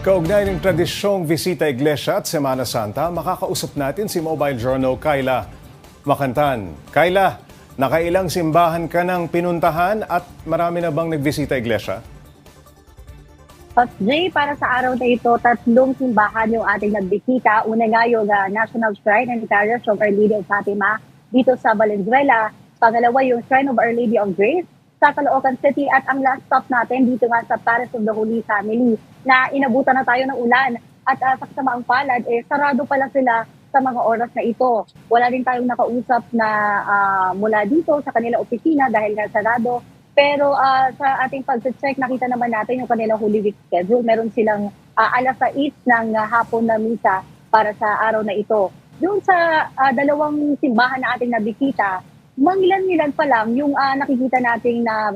Kaugnay ng tradisyong bisita iglesia at Semana Santa, makakausap natin si Mobile Journal Kyla Makantan. Kyla, nakailang simbahan ka ng pinuntahan at marami na bang nagbisita iglesia? But Jay, para sa araw na ito, tatlong simbahan yung ating nagbisita. Una nga yung uh, National Shrine and Parish of Our Lady of Fatima dito sa Valenzuela. Pangalawa yung Shrine of Our Lady of Grace sa Caloocan City at ang last stop natin dito nga sa Parish of the Holy Family na inabutan na tayo ng ulan at uh, sa kasamaang palad, eh, sarado pala sila sa mga oras na ito. Wala rin tayong nakausap na uh, mula dito sa kanila opisina dahil nga sarado. Pero uh, sa ating pag-check, nakita naman natin yung kanilang Holy Week schedule. Meron silang uh, alas 6 ng uh, hapon na misa para sa araw na ito. Doon sa uh, dalawang simbahan na ating nabikita, mangilan-ngilan pa lang yung uh, nakikita nating na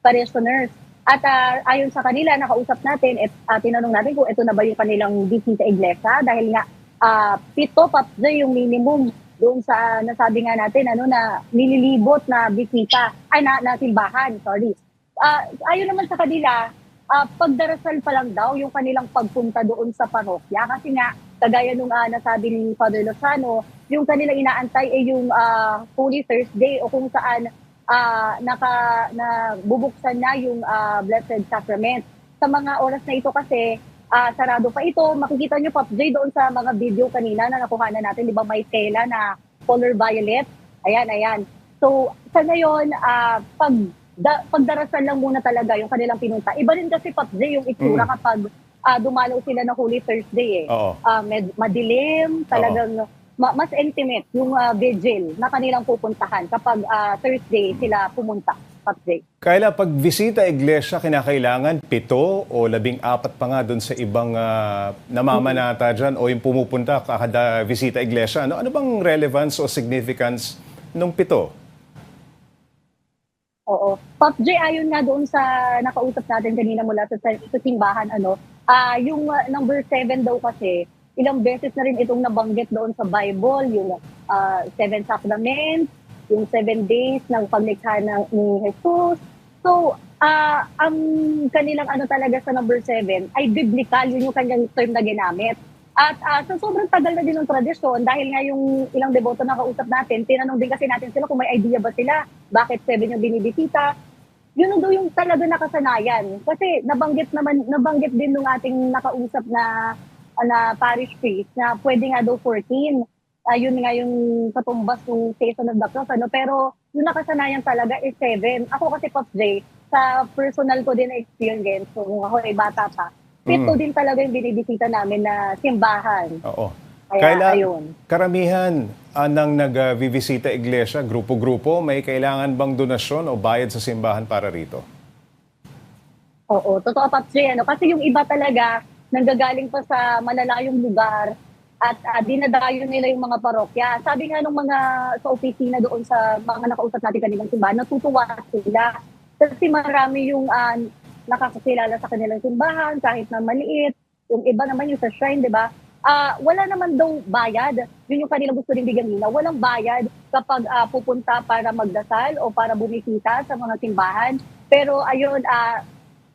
parishioners. At uh, ayon sa kanila, nakausap natin at uh, tinanong natin kung ito na ba yung kanilang bisita iglesia dahil nga uh, pito papsa yung minimum doon sa nasabi nga natin ano na nililibot na bisita ay na, na simbahan, sorry. Uh, ayon naman sa kanila, uh, pagdarasal pa lang daw yung kanilang pagpunta doon sa parokya kasi nga kagaya nung uh, nasabi ni Father Lozano, yung kanilang inaantay ay yung uh, Holy Thursday o kung saan uh, naka na bubuksan na yung uh, Blessed Sacrament. Sa mga oras na ito kasi uh, sarado pa ito. Makikita nyo Pop J doon sa mga video kanina na nakuha na natin, di ba may tela na color violet? Ayan, ayan. So sa ngayon, uh, pag da, pagdarasal lang muna talaga yung kanilang pinunta. Iba rin kasi Pop J yung itsura mm. kapag uh, dumalaw sila ng Holy Thursday eh. Oo. Uh, med- madilim, talagang Oo ma- mas intimate yung uh, vigil na kanilang pupuntahan kapag uh, Thursday sila pumunta. Thursday. Kaya pag bisita iglesia, kinakailangan pito o labing apat pa nga doon sa ibang uh, namamanata dyan o yung pumupunta kada bisita iglesia. Ano, ano bang relevance o significance nung pito? Oo. Pop J, ayon nga doon sa nakausap natin kanina mula sa, sa simbahan, ano, uh, yung uh, number 7 daw kasi, ilang beses na rin itong nabanggit doon sa Bible, yung uh, seven sacraments, yung seven days ng paglikha ng, ni Jesus. So, uh, ang kanilang ano talaga sa number seven ay biblical, yun yung kanyang term na ginamit. At uh, so sobrang tagal na din ng tradisyon dahil nga yung ilang deboto na kausap natin, tinanong din kasi natin sila kung may idea ba sila, bakit seven yung binibisita. Yun daw yung talaga nakasanayan. Kasi nabanggit naman, nabanggit din nung ating nakausap na na parish priest na pwede nga daw 14. Uh, yun nga yung katumbas ng season of the cross. Ano? Pero yung nakasanayan talaga is 7. Ako kasi Pop J, sa personal ko din na experience, so kung ako ay bata pa, pito mm. din talaga yung binibisita namin na simbahan. Oo. Kaya, Kaila, ayun. karamihan uh, ng nag-vivisita iglesia, grupo-grupo, may kailangan bang donasyon o bayad sa simbahan para rito? Oo, totoo J. Ano? Kasi yung iba talaga, nanggagaling pa sa malalayong lugar at uh, dinadayo nila yung mga parokya. Sabi nga nung mga sa opisina doon sa mga nakausap natin kanilang simbahan, natutuwa sila. Kasi marami yung uh, nakakakilala sa kanilang simbahan, kahit na maliit. Yung iba naman yung sa shrine, di ba? Uh, wala naman daw bayad. Yun yung kanilang gusto rin bigyan nila. Walang bayad kapag uh, pupunta para magdasal o para bumisita sa mga simbahan. Pero ayun, uh,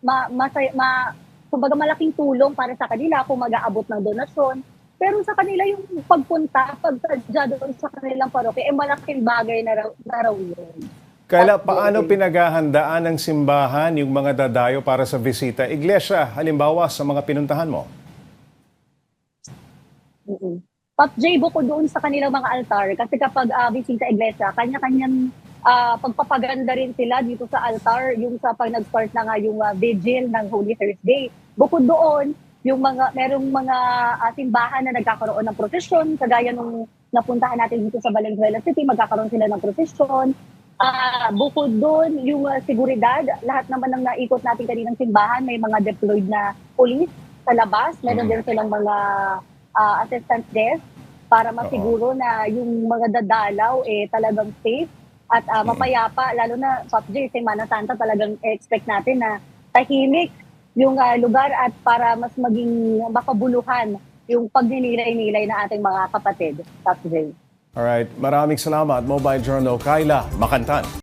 ma, masay, ma, kumbaga malaking tulong para sa kanila kung mag-aabot ng donasyon. Pero sa kanila yung pagpunta, pagsadya doon sa kanilang parokya, eh malaking bagay na raw, na raw yun. Kaya paano pinaghahandaan ng simbahan yung mga dadayo para sa bisita? Iglesia, halimbawa sa mga pinuntahan mo? Mm-hmm. Pop J, bukod doon sa kanilang mga altar, kasi kapag uh, bisita iglesia, kanya-kanyang uh, pagpapaganda rin sila dito sa altar, yung sa pag nag-start na nga yung uh, vigil ng Holy Thursday. Bukod doon, yung mga merong mga uh, simbahan na nagkakaroon ng prosesyon, kagaya nung napuntahan natin dito sa Valenzuela City, magkakaroon sila ng prosesyon. Uh, bukod doon, yung uh, seguridad, lahat naman ng naikot natin kaninang simbahan, may mga deployed na police sa labas, meron din silang mga uh, assistant desk para masiguro na yung mga dadalaw eh talagang safe at uh, mapayapa, lalo na sa J, Semana Santa talagang expect natin na tahimik yung uh, lugar at para mas maging makabuluhan yung pagninilay-nilay na ating mga kapatid, Top J. Alright, maraming salamat Mobile Journal Kyla Makantan.